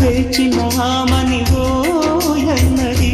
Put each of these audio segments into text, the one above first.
వేచినామని ఓయన్నది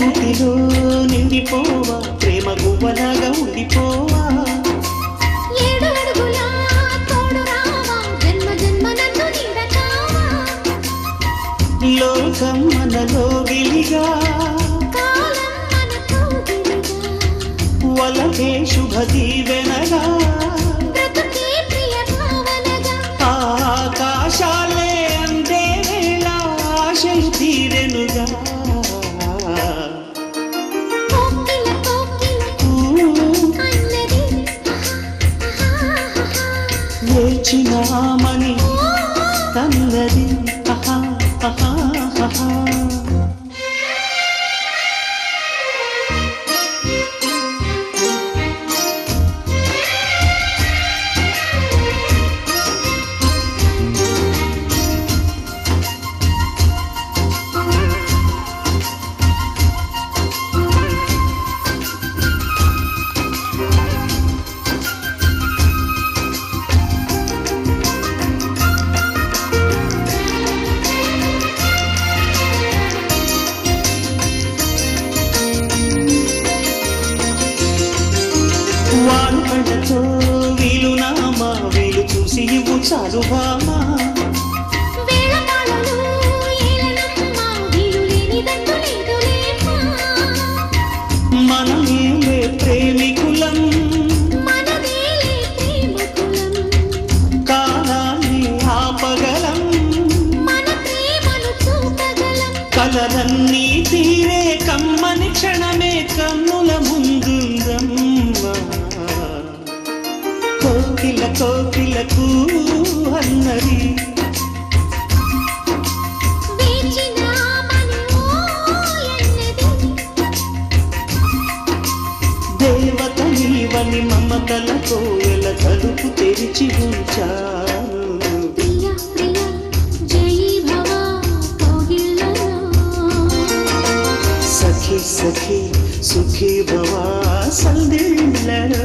గుటిలో నిండిపోవా ప్రేమ గువ్వలాగా ఉండిపోవా? లోకం మనలో గిలిగా వలకే శుభ దీవెనగా. వేచినామని తన్నది ఆహా, ఆహా, ఆహా. కలలన్నీ తీరే కమ్మని క్షణమే కన్నుల ముందుందమ్మా కోకిల కోకిలకు అన్నది దేవత నీవని మమతలతో ఎల తలుపు తెరిచి ఉంచా. సఖి సఖి సుఖీ భవా సందిళ్ళలో